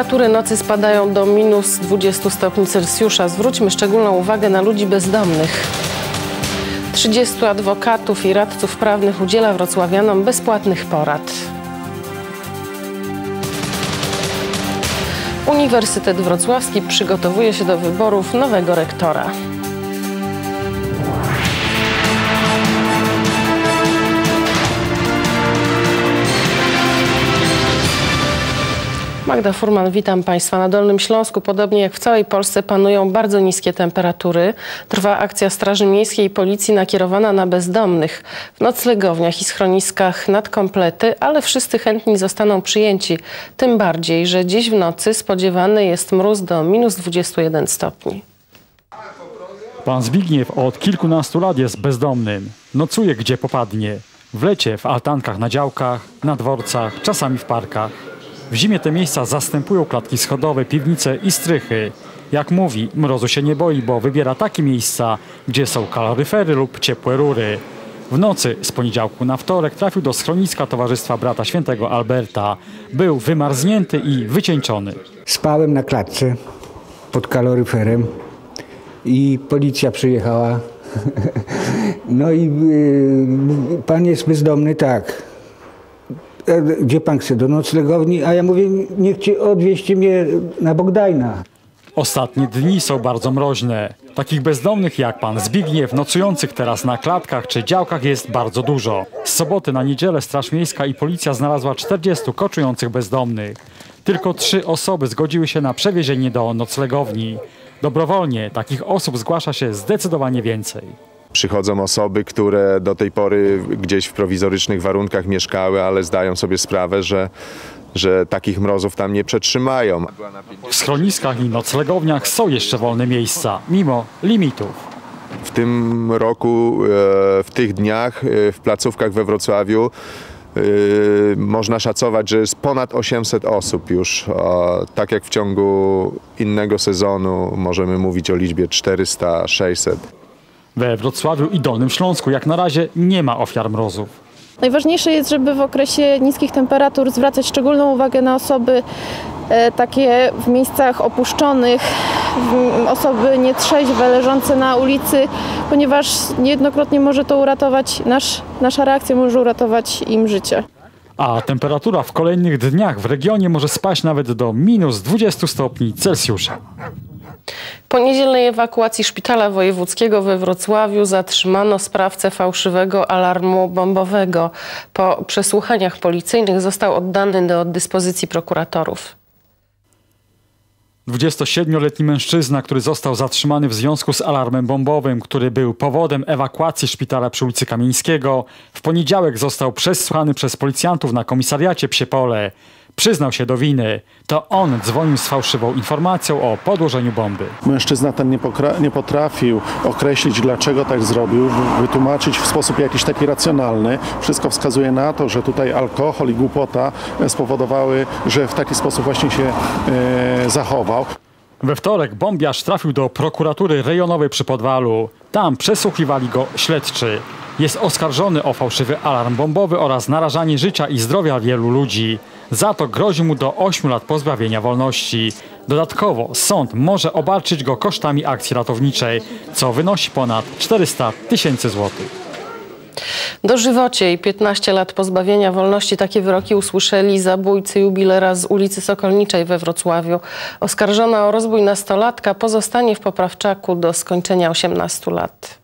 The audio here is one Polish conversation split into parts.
Temperatury nocy spadają do minus 20 stopni Celsjusza. Zwróćmy szczególną uwagę na ludzi bezdomnych. 30 adwokatów i radców prawnych udziela wrocławianom bezpłatnych porad. Uniwersytet Wrocławski przygotowuje się do wyborów nowego rektora. Magda Furman, witam Państwa. Na Dolnym Śląsku, podobnie jak w całej Polsce, panują bardzo niskie temperatury. Trwa akcja Straży Miejskiej i Policji nakierowana na bezdomnych. W noclegowniach i schroniskach nadkomplety, ale wszyscy chętni zostaną przyjęci. Tym bardziej, że dziś w nocy spodziewany jest mróz do minus 21 stopni. Pan Zbigniew od kilkunastu lat jest bezdomnym. Nocuje gdzie popadnie. W lecie w altankach na działkach, na dworcach, czasami w parkach. W zimie te miejsca zastępują klatki schodowe, piwnice i strychy. Jak mówi, mrozu się nie boi, bo wybiera takie miejsca, gdzie są kaloryfery lub ciepłe rury. W nocy z poniedziałku na wtorek trafił do schroniska Towarzystwa Brata Świętego Alberta. Był wymarznięty i wycieńczony. Spałem na klatce pod kaloryferem i policja przyjechała. No i y, pan jest bezdomny, tak. Gdzie pan chce? Do noclegowni? A ja mówię, niech ci odwieźcie mnie na Bogdajna. Ostatnie dni są bardzo mroźne. Takich bezdomnych jak pan Zbigniew, nocujących teraz na klatkach czy działkach jest bardzo dużo. Z soboty na niedzielę Straż Miejska i Policja znalazła 40 koczujących bezdomnych. Tylko trzy osoby zgodziły się na przewiezienie do noclegowni. Dobrowolnie takich osób zgłasza się zdecydowanie więcej. Przychodzą osoby, które do tej pory gdzieś w prowizorycznych warunkach mieszkały, ale zdają sobie sprawę, że, że takich mrozów tam nie przetrzymają. W schroniskach i noclegowniach są jeszcze wolne miejsca, mimo limitów. W tym roku, e, w tych dniach e, w placówkach we Wrocławiu e, można szacować, że jest ponad 800 osób już. Tak jak w ciągu innego sezonu możemy mówić o liczbie 400, 600. We Wrocławiu i Dolnym Śląsku jak na razie nie ma ofiar mrozów. Najważniejsze jest, żeby w okresie niskich temperatur zwracać szczególną uwagę na osoby e, takie w miejscach opuszczonych, osoby nietrzeźwe, leżące na ulicy, ponieważ niejednokrotnie może to uratować, nasz, nasza reakcja może uratować im życie. A temperatura w kolejnych dniach w regionie może spaść nawet do minus 20 stopni Celsjusza. Po niedzielnej ewakuacji szpitala wojewódzkiego we Wrocławiu zatrzymano sprawcę fałszywego alarmu bombowego. Po przesłuchaniach policyjnych został oddany do dyspozycji prokuratorów. 27-letni mężczyzna, który został zatrzymany w związku z alarmem bombowym, który był powodem ewakuacji szpitala przy ulicy Kamieńskiego, w poniedziałek został przesłuchany przez policjantów na komisariacie Psiepole. Przyznał się do winy. To on dzwonił z fałszywą informacją o podłożeniu bomby. Mężczyzna ten nie, nie potrafił określić, dlaczego tak zrobił, wy- wytłumaczyć w sposób jakiś taki racjonalny. Wszystko wskazuje na to, że tutaj alkohol i głupota e, spowodowały, że w taki sposób właśnie się e, zachował. We wtorek bombiarz trafił do prokuratury rejonowej przy Podwalu. Tam przesłuchiwali go śledczy. Jest oskarżony o fałszywy alarm bombowy oraz narażanie życia i zdrowia wielu ludzi. Za to grozi mu do 8 lat pozbawienia wolności. Dodatkowo sąd może obarczyć go kosztami akcji ratowniczej, co wynosi ponad 400 tysięcy złotych. Dożywocie i 15 lat pozbawienia wolności takie wyroki usłyszeli zabójcy jubilera z ulicy Sokolniczej we Wrocławiu. Oskarżona o rozbój nastolatka pozostanie w poprawczaku do skończenia 18 lat.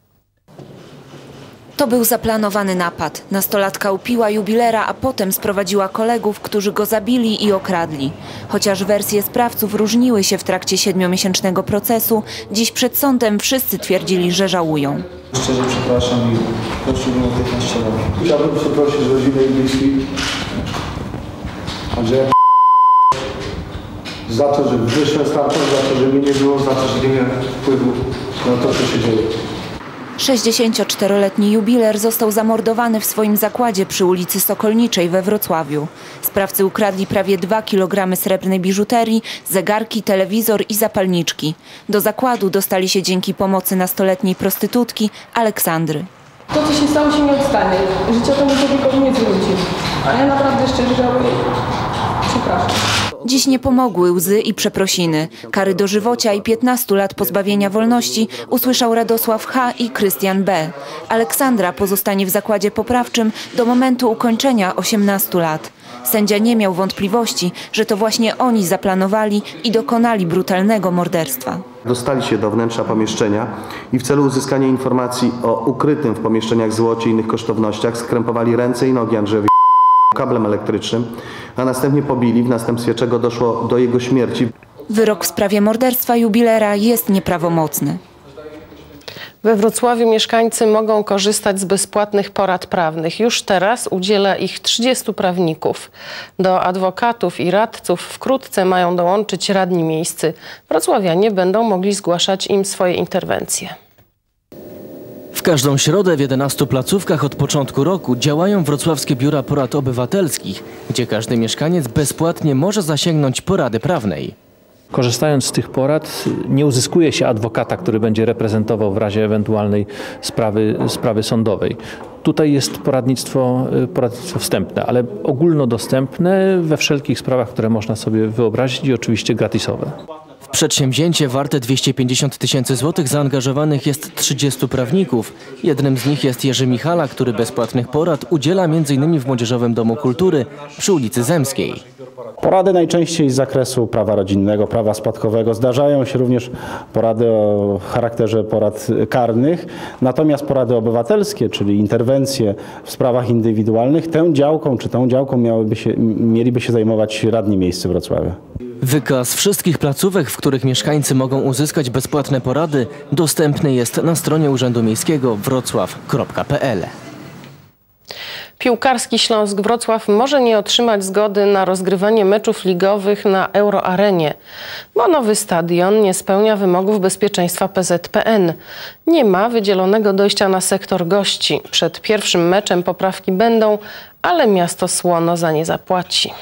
To był zaplanowany napad. Nastolatka upiła jubilera, a potem sprowadziła kolegów, którzy go zabili i okradli. Chociaż wersje sprawców różniły się w trakcie siedmiomiesięcznego procesu, dziś przed sądem wszyscy twierdzili, że żałują. Szczerze przepraszam i o 15 lat. Chciałbym przeprosić rodzinę i bliskich Andrzeja za to, że wyszłem stamtąd, za to, że mnie nie było, za to, że nie miałem wpływu na to, co się dzieje. 64-letni jubiler został zamordowany w swoim zakładzie przy ulicy Sokolniczej we Wrocławiu. Sprawcy ukradli prawie 2 kg srebrnej biżuterii, zegarki, telewizor i zapalniczki. Do zakładu dostali się dzięki pomocy nastoletniej prostytutki Aleksandry. To, co się stało, się nie odstanie. Życie temu człowiekowi nie zwróci. A ja naprawdę szczerze żałuję. Przepraszam. Dziś nie pomogły łzy i przeprosiny. Kary dożywocia i 15 lat pozbawienia wolności usłyszał Radosław H. i Krystian B. Aleksandra pozostanie w zakładzie poprawczym do momentu ukończenia 18 lat. Sędzia nie miał wątpliwości, że to właśnie oni zaplanowali i dokonali brutalnego morderstwa. Dostali się do wnętrza pomieszczenia i w celu uzyskania informacji o ukrytym w pomieszczeniach złocie i innych kosztownościach skrępowali ręce i nogi Andrzejowi kablem elektrycznym, a następnie pobili, w następstwie czego doszło do jego śmierci. Wyrok w sprawie morderstwa jubilera jest nieprawomocny. We Wrocławiu mieszkańcy mogą korzystać z bezpłatnych porad prawnych. Już teraz udziela ich 30 prawników. Do adwokatów i radców wkrótce mają dołączyć radni miejscy. Wrocławianie będą mogli zgłaszać im swoje interwencje. Każdą środę w 11 placówkach od początku roku działają wrocławskie biura porad obywatelskich, gdzie każdy mieszkaniec bezpłatnie może zasięgnąć porady prawnej. Korzystając z tych porad nie uzyskuje się adwokata, który będzie reprezentował w razie ewentualnej sprawy, sprawy sądowej. Tutaj jest poradnictwo, poradnictwo wstępne, ale ogólnodostępne we wszelkich sprawach, które można sobie wyobrazić i oczywiście gratisowe. W przedsięwzięcie warte 250 tysięcy złotych zaangażowanych jest 30 prawników. Jednym z nich jest Jerzy Michala, który bezpłatnych porad udziela m.in. w Młodzieżowym Domu Kultury przy ulicy Zemskiej. Porady najczęściej z zakresu prawa rodzinnego, prawa spadkowego. Zdarzają się również porady o charakterze porad karnych, natomiast porady obywatelskie, czyli interwencje w sprawach indywidualnych, tę działką czy tą działką miałyby się, mieliby się zajmować radni miejscy Wrocławia. Wykaz wszystkich placówek, w których mieszkańcy mogą uzyskać bezpłatne porady, dostępny jest na stronie Urzędu Miejskiego wrocław.pl. Piłkarski Śląsk Wrocław może nie otrzymać zgody na rozgrywanie meczów ligowych na Euroarenie, bo nowy stadion nie spełnia wymogów bezpieczeństwa PZPN. Nie ma wydzielonego dojścia na sektor gości. Przed pierwszym meczem poprawki będą, ale miasto Słono za nie zapłaci.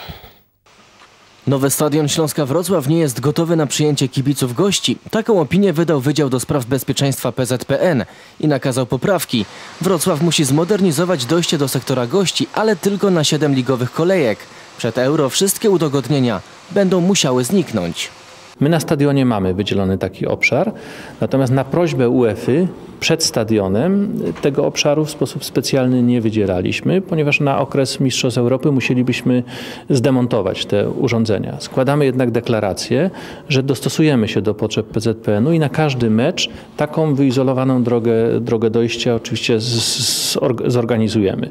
Nowy stadion Śląska Wrocław nie jest gotowy na przyjęcie kibiców gości. Taką opinię wydał Wydział do Spraw Bezpieczeństwa PZPN i nakazał poprawki. Wrocław musi zmodernizować dojście do sektora gości, ale tylko na 7 ligowych kolejek. Przed euro wszystkie udogodnienia będą musiały zniknąć. My na stadionie mamy wydzielony taki obszar, natomiast na prośbę UEFA przed stadionem tego obszaru w sposób specjalny nie wydzielaliśmy, ponieważ na okres Mistrzostw Europy musielibyśmy zdemontować te urządzenia. Składamy jednak deklarację, że dostosujemy się do potrzeb PZPN-u i na każdy mecz taką wyizolowaną drogę, drogę dojścia oczywiście zorganizujemy.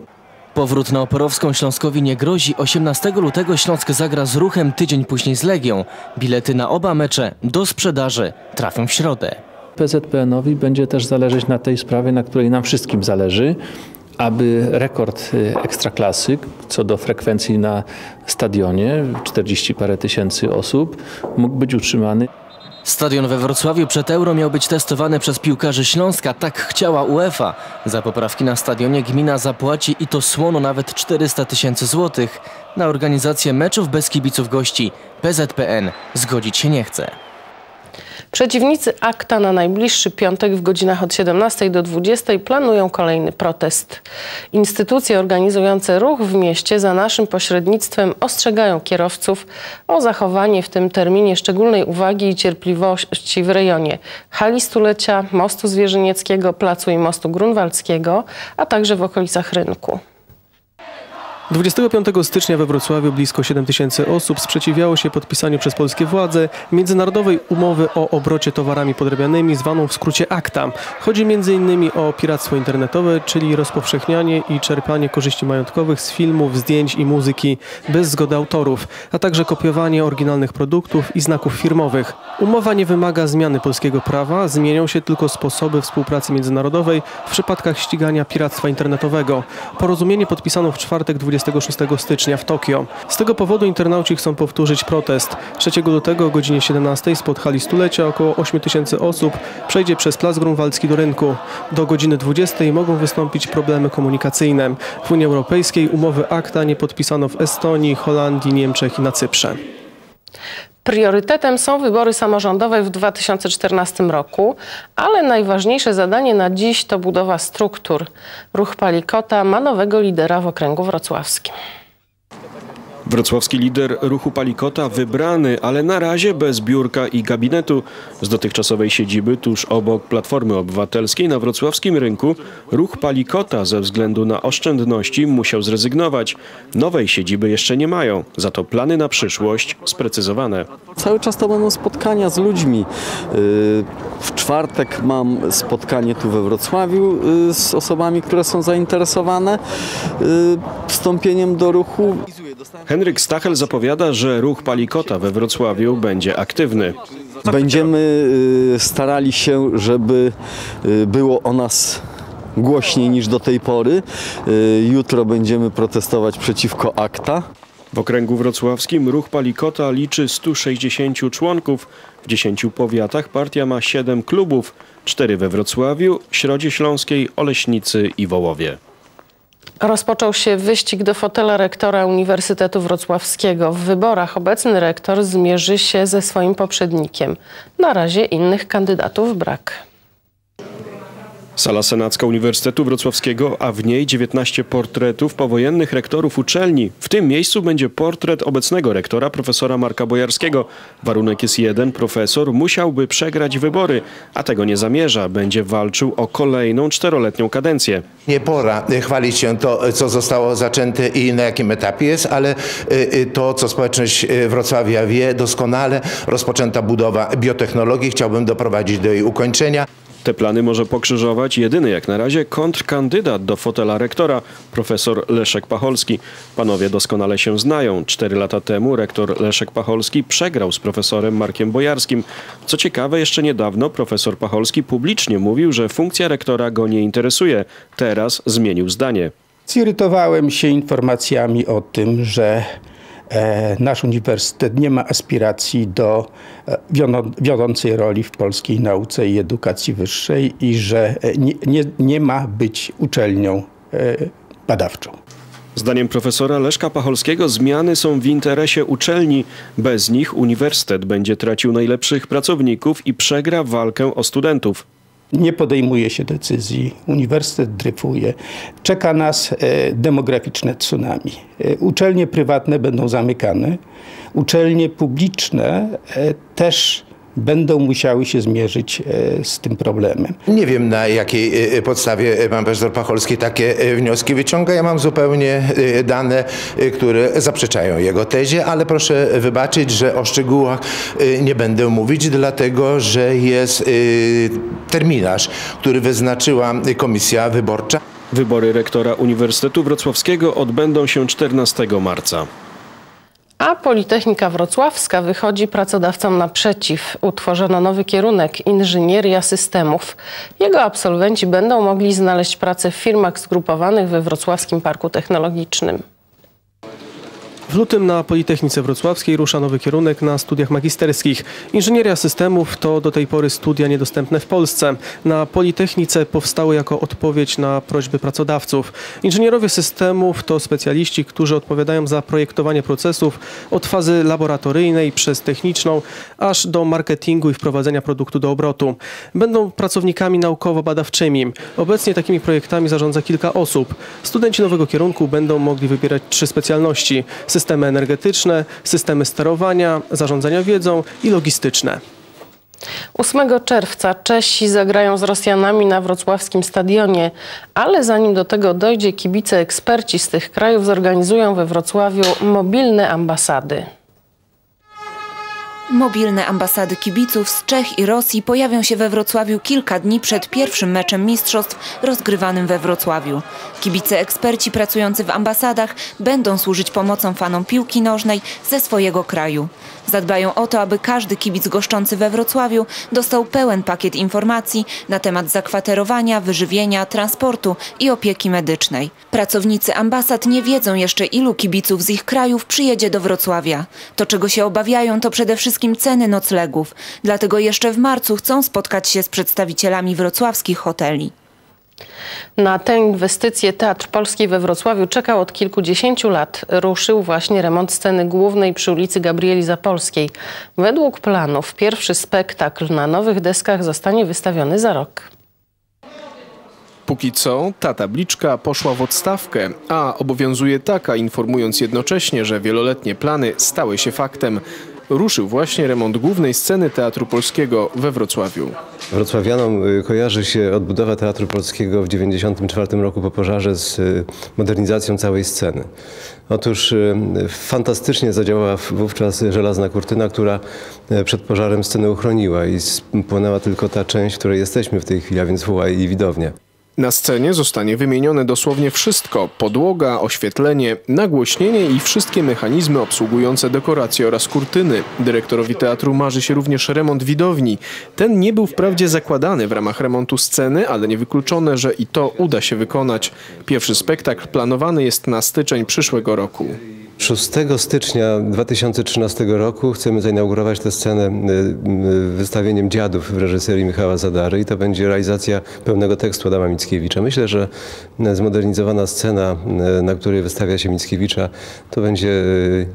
Powrót na Oporowską Śląskowi nie grozi. 18 lutego Śląsk zagra z ruchem, tydzień później z Legią. Bilety na oba mecze do sprzedaży trafią w środę. PZPN-owi będzie też zależeć na tej sprawie, na której nam wszystkim zależy, aby rekord ekstraklasy co do frekwencji na stadionie, 40 parę tysięcy osób, mógł być utrzymany. Stadion we Wrocławiu przed Euro miał być testowany przez piłkarzy Śląska. Tak chciała UEFA. Za poprawki na stadionie gmina zapłaci i to słono nawet 400 tysięcy złotych. Na organizację meczów bez kibiców gości PZPN zgodzić się nie chce. Przeciwnicy akta na najbliższy piątek w godzinach od 17 do 20 planują kolejny protest. Instytucje organizujące ruch w mieście za naszym pośrednictwem ostrzegają kierowców o zachowanie w tym terminie szczególnej uwagi i cierpliwości w rejonie hali stulecia, mostu zwierzynieckiego, placu i mostu grunwaldzkiego, a także w okolicach rynku. 25 stycznia we Wrocławiu blisko 7 tysięcy osób sprzeciwiało się podpisaniu przez polskie władze międzynarodowej umowy o obrocie towarami podrabianymi zwaną w skrócie ACTA. Chodzi m.in. o piractwo internetowe, czyli rozpowszechnianie i czerpanie korzyści majątkowych z filmów, zdjęć i muzyki bez zgody autorów, a także kopiowanie oryginalnych produktów i znaków firmowych. Umowa nie wymaga zmiany polskiego prawa, zmienią się tylko sposoby współpracy międzynarodowej w przypadkach ścigania piractwa internetowego. Porozumienie podpisano w czwartek 20 26 stycznia w Tokio. Z tego powodu internauci chcą powtórzyć protest. 3 lutego o godzinie 17 spod hali stulecia około 8 tysięcy osób przejdzie przez Plac Grunwaldzki do rynku. Do godziny 20 mogą wystąpić problemy komunikacyjne. W Unii Europejskiej umowy akta nie podpisano w Estonii, Holandii, Niemczech i na Cyprze. Priorytetem są wybory samorządowe w 2014 roku, ale najważniejsze zadanie na dziś to budowa struktur. Ruch Palikota ma nowego lidera w okręgu wrocławskim. Wrocławski lider ruchu Palikota wybrany, ale na razie bez biurka i gabinetu. Z dotychczasowej siedziby tuż obok Platformy Obywatelskiej na wrocławskim rynku ruch Palikota ze względu na oszczędności musiał zrezygnować. Nowej siedziby jeszcze nie mają, za to plany na przyszłość sprecyzowane. Cały czas to będą spotkania z ludźmi. Yy, w czwartek mam spotkanie tu we Wrocławiu yy, z osobami, które są zainteresowane yy, wstąpieniem do ruchu. Henryk Stachel zapowiada, że ruch Palikota we Wrocławiu będzie aktywny. Będziemy y, starali się, żeby y, było o nas głośniej niż do tej pory. Y, Jutro będziemy protestować przeciwko akta. W okręgu wrocławskim ruch Palikota liczy 160 członków. W 10 powiatach partia ma 7 klubów, 4 we Wrocławiu, Środzie Śląskiej, Oleśnicy i Wołowie. Rozpoczął się wyścig do fotela rektora Uniwersytetu Wrocławskiego. W wyborach obecny rektor zmierzy się ze swoim poprzednikiem. Na razie innych kandydatów brak. Sala Senacka Uniwersytetu Wrocławskiego, a w niej 19 portretów powojennych rektorów uczelni. W tym miejscu będzie portret obecnego rektora, profesora Marka Bojarskiego. Warunek jest jeden, profesor musiałby przegrać wybory, a tego nie zamierza. Będzie walczył o kolejną czteroletnią kadencję. Nie pora chwalić się to, co zostało zaczęte i na jakim etapie jest, ale y, to, co społeczność Wrocławia wie doskonale, rozpoczęta budowa biotechnologii, chciałbym doprowadzić do jej ukończenia. Te plany może pokrzyżować jedyny jak na razie kontrkandydat do fotela rektora, profesor Leszek Pacholski. Panowie doskonale się znają. Cztery lata temu rektor Leszek Pacholski przegrał z profesorem Markiem Bojarskim. Co ciekawe, jeszcze niedawno profesor Pacholski publicznie mówił, że funkcja rektora go nie interesuje. Teraz zmienił zdanie. Zirytowałem się informacjami o tym, że nasz uniwersytet nie ma aspiracji do e, wiodącej roli w polskiej nauce i edukacji wyższej i że e, nie, nie, nie ma być uczelnią badawczą. Zdaniem profesora Leszka Pacholskiego zmiany są w interesie uczelni. Bez nich uniwersytet będzie tracił najlepszych pracowników i przegra walkę o studentów nie podejmuje się decyzji, uniwersytet dryfuje. Czeka nas e, demograficzne tsunami. E, uczelnie prywatne będą zamykane, uczelnie publiczne e, też będą musiały się zmierzyć e, z tym problemem. Nie wiem na jakiej e, podstawie pan profesor Pacholski takie e, wnioski wyciąga. Ja mam zupełnie dane, które zaprzeczają jego tezie, ale proszę wybaczyć, że o szczegółach nie będę mówić, dlatego że jest terminarz, który wyznaczyła komisja wyborcza. Wybory rektora Uniwersytetu Wrocławskiego odbędą się 14 marca. A Politechnika Wrocławska wychodzi pracodawcom naprzeciw. Utworzono nowy kierunek inżynieria systemów. Jego absolwenci będą mogli znaleźć pracę w firmach zgrupowanych we Wrocławskim Parku Technologicznym. W lutym na Politechnice Wrocławskiej rusza nowy kierunek na studiach magisterskich. Inżynieria systemów to do tej pory studia niedostępne w Polsce. Na Politechnice powstały jako odpowiedź na prośby pracodawców. Inżynierowie systemów to specjaliści, którzy odpowiadają za projektowanie procesów od fazy laboratoryjnej przez techniczną aż do marketingu i wprowadzenia produktu do obrotu. Będą pracownikami naukowo-badawczymi. Obecnie takimi projektami zarządza kilka osób. Studenci nowego kierunku będą mogli wybierać trzy specjalności systemy energetyczne, systemy sterowania, zarządzania wiedzą i logistyczne. 8 czerwca Czesi zagrają z Rosjanami na wrocławskim stadionie, ale zanim do tego dojdzie, kibice eksperci z tych krajów zorganizują we Wrocławiu mobilne ambasady. Mobilne ambasady kibiców z Czech i Rosji pojawią się we Wrocławiu kilka dni przed pierwszym meczem mistrzostw rozgrywanym we Wrocławiu. Kibice eksperci pracujący w ambasadach będą służyć pomocą fanom piłki nożnej ze swojego kraju. Zadbają o to, aby każdy kibic goszczący we Wrocławiu dostał pełen pakiet informacji na temat zakwaterowania, wyżywienia, transportu i opieki medycznej. Pracownicy ambasad nie wiedzą jeszcze ilu kibiców z ich krajów przyjedzie do Wrocławia. To czego się obawiają to przede wszystkim ceny noclegów. Dlatego jeszcze w marcu chcą spotkać się z przedstawicielami wrocławskich hoteli. Na tę inwestycję Teatr Polski we Wrocławiu czekał od kilkudziesięciu lat. Ruszył właśnie remont sceny głównej przy ulicy Gabrieli Zapolskiej. Według planów pierwszy spektakl na nowych deskach zostanie wystawiony za rok. Póki co ta tabliczka poszła w odstawkę, a obowiązuje taka, informując jednocześnie, że wieloletnie plany stały się faktem. Ruszył właśnie remont głównej sceny Teatru Polskiego we Wrocławiu. Wrocławianom y, kojarzy się odbudowa Teatru Polskiego w 1994 roku po pożarze z y, modernizacją całej sceny. Otóż y, fantastycznie zadziałała wówczas żelazna kurtyna, która przed pożarem scenę uchroniła i spłonęła tylko ta część, w której jesteśmy w tej chwili, a więc huła i widownia. Na scenie zostanie wymienione dosłownie wszystko: podłoga, oświetlenie, nagłośnienie i wszystkie mechanizmy obsługujące dekoracje oraz kurtyny. Dyrektorowi teatru marzy się również remont widowni. Ten nie był wprawdzie zakładany w ramach remontu sceny, ale niewykluczone, że i to uda się wykonać. Pierwszy spektakl planowany jest na styczeń przyszłego roku. 6 stycznia 2013 roku chcemy zainaugurować tę scenę y, y, wystawieniem Dziadów w reżyserii Michała Zadary i to będzie realizacja pełnego tekstu Adama Mickiewicza. Myślę, że zmodernizowana scena, y, na której wystawia się Mickiewicza, to będzie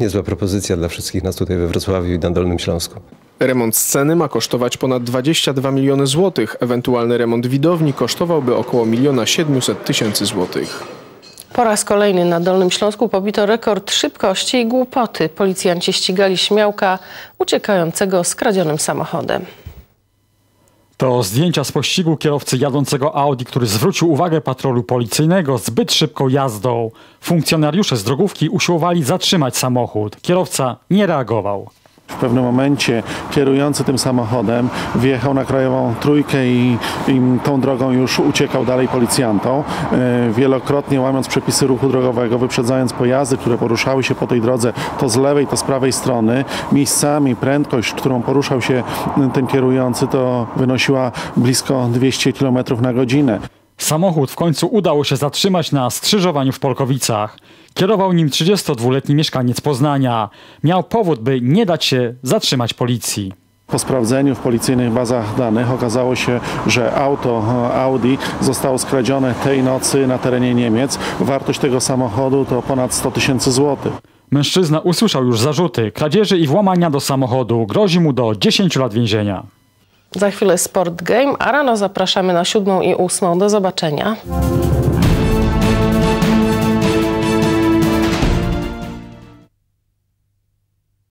niezła propozycja dla wszystkich nas tutaj we Wrocławiu i na Dolnym Śląsku. Remont sceny ma kosztować ponad 22 miliony złotych. Ewentualny remont widowni kosztowałby około 1 700 tysięcy złotych. Po raz kolejny na Dolnym Śląsku pobito rekord szybkości i głupoty. Policjanci ścigali śmiałka uciekającego z kradzionym samochodem. To zdjęcia z pościgu kierowcy jadącego Audi, który zwrócił uwagę patrolu policyjnego zbyt szybką jazdą. Funkcjonariusze z drogówki usiłowali zatrzymać samochód. Kierowca nie reagował. W pewnym momencie kierujący tym samochodem wjechał na krajową trójkę i, i tą drogą już uciekał dalej policjantom, e, wielokrotnie łamiąc przepisy ruchu drogowego, wyprzedzając pojazdy, które poruszały się po tej drodze to z lewej, to z prawej strony. Miejscami prędkość, którą poruszał się ten kierujący, to wynosiła blisko 200 km na godzinę. Samochód w końcu udało się zatrzymać na skrzyżowaniu w Polkowicach. Kierował nim 32-letni mieszkaniec Poznania. Miał powód, by nie dać się zatrzymać policji. Po sprawdzeniu w policyjnych bazach danych okazało się, że auto Audi zostało skradzione tej nocy na terenie Niemiec. Wartość tego samochodu to ponad 100 tysięcy złotych. Mężczyzna usłyszał już zarzuty kradzieży i włamania do samochodu. Grozi mu do 10 lat więzienia. Za chwilę Sport Game, a rano zapraszamy na siódmą i ósmą. Do zobaczenia.